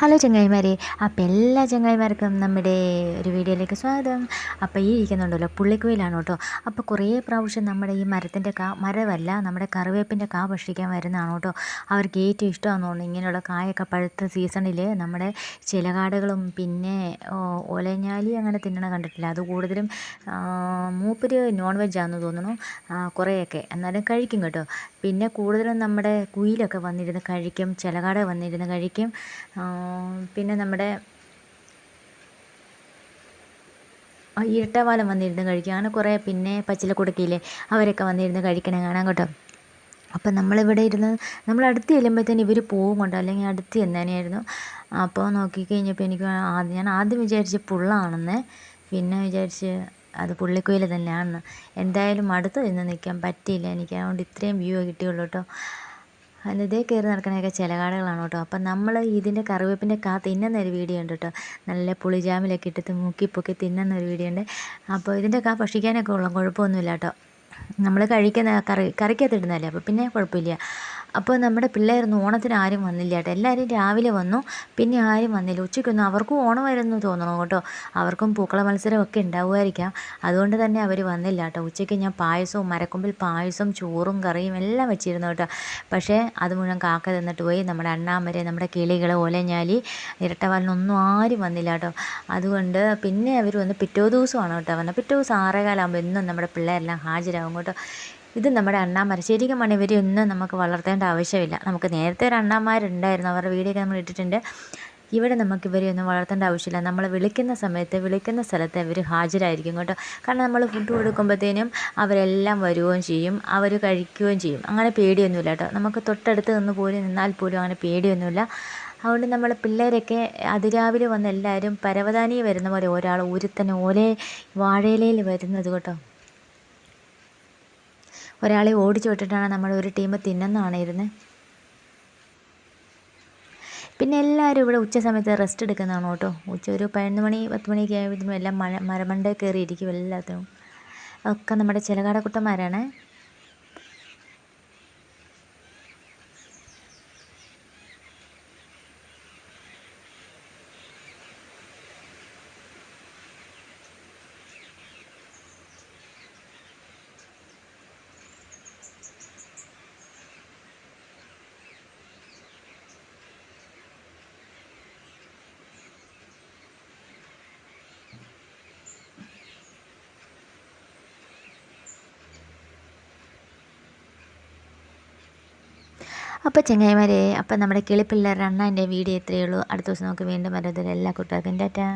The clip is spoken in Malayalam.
ഹലോ ചങ്ങായിമാരെ. അപ്പോൾ എല്ലാ ചങ്ങായിമാർക്കും നമ്മുടെ ഒരു വീഡിയോയിലേക്ക് സ്വാഗതം. അപ്പോൾ ഈ ഇരിക്കുന്നുണ്ടല്ലോ പുള്ളിക്കുയിലാണ് കേട്ടോ അപ്പോൾ കുറേ പ്രാവശ്യം നമ്മുടെ ഈ മരത്തിന്റെ കാ മരമല്ല നമ്മുടെ കറിവേപ്പിന്റെ കാ ഭക്ഷിക്കാൻ വരുന്നതാണ് കേട്ടോ അവർക്ക് ഏറ്റവും ഇഷ്ടമാണെന്ന് തോന്നുന്നു ഇങ്ങനെയുള്ള കായൊക്കെ പഴുത്ത സീസണിൽ നമ്മുടെ ചിലകാടുകളും പിന്നെ ഒലഞ്ഞാലി അങ്ങനെ തിന്നണ കണ്ടിട്ടില്ല. അത് കൂടുതലും മൂപ്പര് നോൺ വെജാണെന്ന് തോന്നുന്നു കുറേയൊക്കെ. എന്നാലും കഴിക്കും കേട്ടോ. പിന്നെ കൂടുതലും നമ്മുടെ കുയിലൊക്കെ വന്നിരുന്ന് കഴിക്കും ചിലകാട് വന്നിരുന്ന് കഴിക്കും. പിന്നെ നമ്മുടെ ഇരട്ടവാലം വന്നിരുന്ന് കഴിക്കുക അങ്ങനെ കുറേ പിന്നെ പച്ചിലക്കുടുക്കയില്ലേ അവരൊക്കെ വന്നിരുന്ന് കഴിക്കണം കാണാൻ കേട്ടോ. അപ്പം നമ്മളിവിടെ ഇരുന്ന് നമ്മൾ അടുത്ത് ചെല്ലുമ്പോഴത്തേന് ഇവർ പോകും കൊണ്ടോ അല്ലെങ്കിൽ അടുത്ത് ചെന്നേനെയായിരുന്നു. അപ്പോൾ നോക്കിക്കഴിഞ്ഞപ്പോൾ എനിക്ക് ആദ്യം ഞാൻ ആദ്യം വിചാരിച്ച് പുള്ളാണെന്ന് പിന്നെ വിചാരിച്ച് അത് പുള്ളിക്കുയിൽ തന്നെയാണ് എന്തായാലും അടുത്ത് നിന്ന് നിൽക്കാൻ പറ്റിയില്ല എനിക്ക്. അതുകൊണ്ട് ഇത്രയും വ്യൂ കിട്ടിയുള്ളൂ കേട്ടോ. ഇതേ കയറി നടക്കണതൊക്കെ ചിലകാടുകളാണ് കേട്ടോ. അപ്പം നമ്മൾ ഇതിന്റെ കറിവേപ്പിന്റെ കാ തിന്നുന്നൊരു വീഡിയോ ഉണ്ട് കേട്ടോ. നല്ല പുളിജാമിലൊക്കെ ഇട്ടിട്ട് മുക്കി പൊക്കി തിന്നുന്നൊരു വീഡിയോ ഉണ്ട്. അപ്പോൾ ഇതിന്റെ കാ ഭക്ഷിക്കാനൊക്കെ ഉള്ള കുഴപ്പമൊന്നുമില്ല കേട്ടോ. നമ്മൾ കഴിക്കുന്ന കറി കറിക്കകത്തിടുന്നതല്ലേ അപ്പോൾ പിന്നെ കുഴപ്പമില്ല. അപ്പോൾ നമ്മുടെ പിള്ളേരൊന്നും ഓണത്തിന് ആരും വന്നില്ല കേട്ടോ. എല്ലാവരും രാവിലെ വന്നു. പിന്നെ ആരും വന്നില്ല. ഉച്ചയ്ക്കൊന്നും അവർക്കും ഓണമായിരുന്നു തോന്നണം കേട്ടോ. അവർക്കും പൂക്കള മത്സരമൊക്കെ ഉണ്ടാവുമായിരിക്കാം. അതുകൊണ്ട് തന്നെ അവർ വന്നില്ല കേട്ടോ. ഉച്ചയ്ക്ക് ഞാൻ പായസവും മരക്കൊമ്പിൽ പായസം ചോറും കറിയും എല്ലാം വെച്ചിരുന്നു കേട്ടോ. പക്ഷേ അത് മുഴുവൻ കാക്ക തിന്നിട്ട് പോയി. നമ്മുടെ അണ്ണാമരെ നമ്മുടെ കിളികൾ ഓലഞ്ഞാലി ഇരട്ടവാലിനൊന്നും ആരും വന്നില്ല കേട്ടോ. അതുകൊണ്ട് പിന്നെ അവർ വന്ന് പിറ്റേ ദിവസമാണ് കേട്ടോ വന്നത്. പിറ്റേ ദിവസം ആറേകാലാകുമ്പോൾ എന്നും നമ്മുടെ പിള്ളേരെല്ലാം ഹാജരാകും കേട്ടോ. ഇത് നമ്മുടെ അണ്ണാമാർ ശരിക്കും പറഞ്ഞാൽ ഒന്നും നമുക്ക് വളർത്തേണ്ട ആവശ്യമില്ല. നമുക്ക് നേരത്തെ ഒരു അണ്ണാമാരുണ്ടായിരുന്നു അവരുടെ വീടൊക്കെ നമ്മൾ ഇട്ടിട്ടുണ്ട്. ഇവിടെ നമുക്ക് ഇവരെയൊന്നും വളർത്തേണ്ട ആവശ്യമില്ല. നമ്മൾ വിളിക്കുന്ന സമയത്ത് വിളിക്കുന്ന സ്ഥലത്ത് ഇവർ ഹാജരായിരിക്കും കേട്ടോ. കാരണം നമ്മൾ ഫുഡ് കൊടുക്കുമ്പോഴത്തേനും അവരെല്ലാം വരികയും ചെയ്യും. അവർ കഴിക്കുകയും ചെയ്യും. അങ്ങനെ പേടിയൊന്നുമില്ല കേട്ടോ. നമുക്ക് തൊട്ടടുത്ത് നിന്ന് പോലും നിന്നാൽ പോലും അങ്ങനെ പേടിയൊന്നുമില്ല. അതുകൊണ്ട് നമ്മൾ പിള്ളേരൊക്കെ അതിരാവിലെ വന്ന് എല്ലാവരും പരവതാനി വരുന്ന പോലെ ഒരാൾ ഊരിത്തന്നെ ഓലേ വാഴയിലയിൽ വരുന്നത് കേട്ടോ. ഒരാളെ ഓടിച്ചു വിട്ടിട്ടാണ് നമ്മൾ ഒരു ടീം തിന്നുന്നതാണ് ഇരുന്നത് പിന്നെ എല്ലാവരും ഇവിടെ ഉച്ച സമയത്ത് റെസ്റ്റ് എടുക്കുന്നതാണ് കേട്ടോ. ഉച്ച ഒരു പതിനൊന്ന് മണി പത്ത് മണിയൊക്കെ ആയപ്പോഴത്തേനും എല്ലാം മഴ മരമണ്ടേ കയറിയിരിക്കും എല്ലാത്തിനും. ഒക്കെ നമ്മുടെ ചിലകാടക്കുട്ടന്മാരാണ്. അപ്പോൾ ചെങ്ങായിമാരെ അപ്പം നമ്മുടെ കിളിപ്പിള്ളേരുടെ അണ്ണാന്റെ വീഡിയോ ഇത്രയേ ഉള്ളൂ. അടുത്ത ദിവസം നമുക്ക് വീണ്ടും വരുന്നത് എല്ലാ കൂട്ടുകാർക്കും ടാറ്റാ.